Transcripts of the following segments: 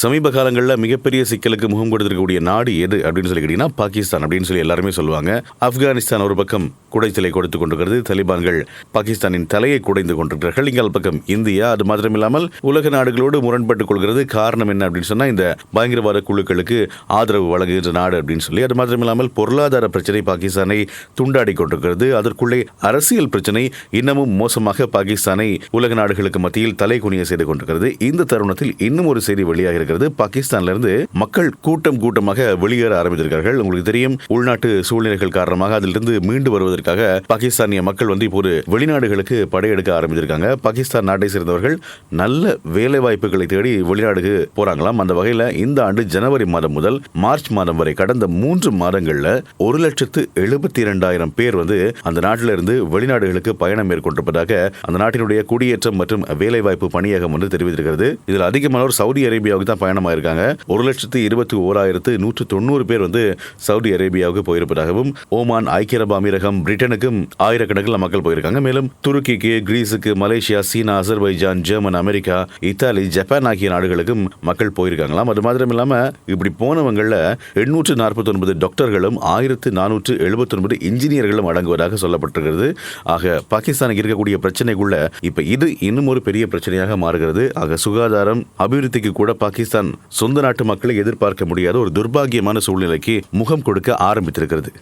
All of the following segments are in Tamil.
சமீப காலங்களில் மிகப்பெரிய சிக்கலுக்கு முகம் கொடுத்திருக்கக்கூடிய நாடு எது அப்படின்னு சொல்லி கேட்டீங்கன்னா பாகிஸ்தான் அப்படின்னு சொல்லி எல்லாருமே சொல்லுவாங்க. ஆப்கானிஸ்தான் ஒரு பக்கம் குடைச்சலை கொடுத்து கொண்டிருக்கிறது தலிபான்கள் பாகிஸ்தானின் தலையை குடைந்து கொண்டிருக்கிறார்கள். இங்கால் பக்கம் இந்தியா அது மாத்திரமில்லாமல் உலக நாடுகளோடு முரண்பட்டுக் கொள்கிறது. காரணம் என்ன அப்படின்னு சொன்னா இந்த பயங்கரவாத குழுக்களுக்கு ஆதரவு வழங்குகின்ற நாடு அப்படின்னு சொல்லி. அது மாத்திரமில்லாமல் பொருளாதார பிரச்சனை பாகிஸ்தானை துண்டாடி கொண்டிருக்கிறது. அதற்குள்ளே அரசியல் பிரச்சனை இன்னமும் மோசமாக பாகிஸ்தானை உலக நாடுகளுக்கு மத்தியில் தலை குனிய செய்து கொண்டிருக்கிறது. இந்த தருணத்தில் இன்னும் ஒரு செய்தி வெளியாகிறது இருக்கிறது. பாகிஸ்தான்லேருந்து மக்கள் கூட்டம் கூட்டமாக வெளியேற ஆரம்பித்திருக்கிறார்கள். உங்களுக்கு தெரியும் உள்நாட்டு சூழ்நிலைகள் காரணமாக அதிலிருந்து மீண்டு வருவதற்காக பாகிஸ்தானிய மக்கள் வந்து இப்போது வெளிநாடுகளுக்கு படையெடுக்க ஆரம்பித்திருக்காங்க. பாகிஸ்தான் நாட்டை சேர்ந்தவர்கள் நல்ல வேலை வாய்ப்புகளை தேடி வெளிநாடுக்கு போறாங்களாம். அந்த வகையில் இந்த ஆண்டு ஜனவரி மாதம் முதல் மார்ச் மாதம் வரை கடந்த மூன்று மாதங்கள்ல ஒரு லட்சத்து எழுபத்தி இரண்டாயிரம் பேர் வந்து அந்த நாட்டிலிருந்து வெளிநாடுகளுக்கு பயணம் மேற்கொண்டிருப்பதாக அந்த நாட்டினுடைய குடியேற்றம் மற்றும் வேலைவாய்ப்பு பணியகம் வந்து தெரிவித்திருக்கிறது. இதில் அதிகமானோர் சவுதி அரேபியாவுக்கு தான் பயணமாயிருக்காங்க. ஒரு லட்சத்து இருபத்தி ஓராயிரத்து நூற்று தொண்ணூறு பேர் வந்து சவுதி அரேபியாவுக்கு போயிருப்பதாகவும் ஓமான் ஐக்கிய அரபு அமீரகம் பிரிட்டனுக்கும் ஆயிரக்கணக்கில் மக்கள் போயிருக்காங்க. மேலும் துருக்கிக்கு கிரீஸுக்கு Malaysia China Azerbaijan German America Italy Japan ஆகிய நாடுகளுக்கும் மக்கள் போயிருக்காங்களாம். அது மாத்திரம் இல்லாம இப்படி போனவங்கள எண்ணூற்று நாற்பத்தி ஒன்பது டாக்டர்களும் ஆயிரத்து நானூற்று எழுபத்தி ஒன்பது இன்ஜினியர்களும் அடங்குவதாக சொல்லப்பட்டிருக்கிறது. ஆக பாகிஸ்தானுக்கு இருக்கக்கூடிய பிரச்சனைக்குள்ள இப்ப இது இன்னும் ஒரு பெரிய பிரச்சனையாக மாறுகிறது. ஆக சுகாதாரம் அபிவிருத்திக்கு கூட பாகிஸ்தான் சொந்த நாட்டு மக்களை எதிர்பார்க்க முடியாத ஒரு துர்பாகியமான சூழ்நிலைக்கு முகம் கொடுக்க ஆரம்பித்திருக்கிறது.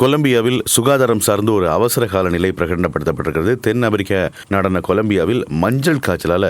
கொலம்பியாவில் சுகாதாரம் சார்ந்த ஒரு அவசர கால நிலை பிரகடனப்படுத்தப்பட்டிருக்கிறது. தென் அமெரிக்க நாடான கொலம்பியாவில் மஞ்சள் காய்ச்சலால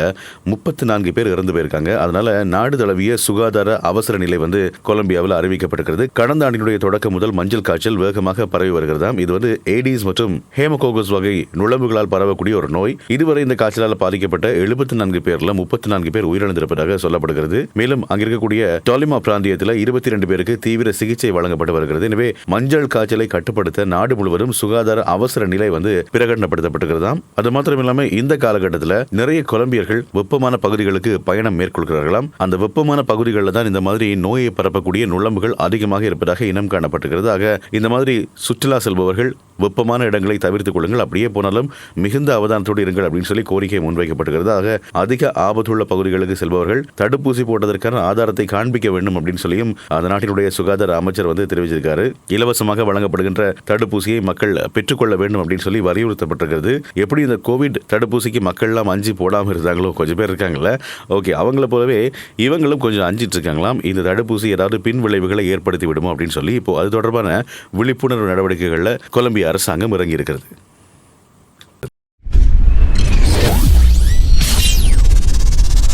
முப்பத்தி நான்கு பேர் இறந்து போயிருக்காங்க. அதனால நாடு தழுவிய சுகாதார அவசர நிலை வந்து கொலம்பியாவில் அறிவிக்கப்பட்டிருக்கிறது. கடந்த ஆண்டினுடைய தொடக்கம் முதல் மஞ்சள் காய்ச்சல் வேகமாக பரவி வருகிறதாம். இது வந்து ஏடிஸ் மற்றும் ஹேமகோகஸ் வகை நுழம்புகளால் பரவக்கூடிய ஒரு நோய். இதுவரை இந்த காய்ச்சலால் பாதிக்கப்பட்ட எழுபத்தி நான்கு பேர்ல முப்பத்தி நான்கு பேர் உயிரிழந்திருப்பதாக சொல்லப்படுகிறது. மேலும் அங்கிருக்கக்கூடிய டாலிமா பிராந்தியத்தில் இருபத்தி ரெண்டு பேருக்கு தீவிர சிகிச்சை வழங்கப்பட்டு வருகிறது. எனவே மஞ்சள் காய்ச்சலை கட்டுப்படுத்த நாடு முழுவதும் சுகாதார அவசர நிலை வந்து பிரகடனப்படுத்தப்பட்டிருக்கிறதாம். அது மாத்திரம் இல்லாம இந்த காலகட்டத்தில் நிறைய கொலம்பியர்கள் வெப்பமான பகுதிகளுக்கு பயணம் மேற்கொள்கிறார்களாம். அந்த வெப்பமான பகுதிகளில் தான் இந்த மாதிரி நோயை பரப்பக்கூடிய நுழம்புகள் அதிகமாக இருப்பதாக இனம் காணப்பட்டிருக்கிறது. ஆக இந்த மாதிரி சுற்றுலா செல்பவர்கள் வெப்பமான இடங்களை தவிர்த்துக் கொள்ளுங்கள். அப்படியே போனாலும் மிகுந்த அவதானத்தோடு இருங்கள் அப்படின்னு சொல்லி கோரிக்கை முன்வைக்கப்படுகிறது ஆக அதிக ஆபத்துள்ள பகுதிகளுக்கு செல்பவர்கள் தடுப்பூசி போட்டதற்கான ஆதாரத்தை காண்பிக்க வேண்டும் அப்படின்னு சொல்லியும் அந்த நாட்டினுடைய சுகாதார அமைச்சர் வந்து தெரிவிச்சிருக்காரு. இலவசமாக வழங்கப்படுகின்ற தடுப்பூசியை மக்கள் பெற்றுக்கொள்ள வேண்டும் அப்படின்னு சொல்லி வலியுறுத்தப்பட்டிருக்கிறது. எப்படி இந்த கோவிட் தடுப்பூசிக்கு மக்கள்லாம் அஞ்சு போடாமல் இருந்தாங்களோ கொஞ்சம் பேர் இருக்காங்கல்ல. ஓகே அவங்கள போலவே இவங்களும் கொஞ்சம் அஞ்சிட்டு இருக்காங்களாம். இந்த தடுப்பூசி ஏதாவது பின் விளைவுகளை ஏற்படுத்தி விடுமோ அப்படின்னு சொல்லி இப்போ அது தொடர்பான விழிப்புணர்வு நடவடிக்கைகளில் கொலம்பியா அரசாங்கம் இறங்கி இருக்கிறது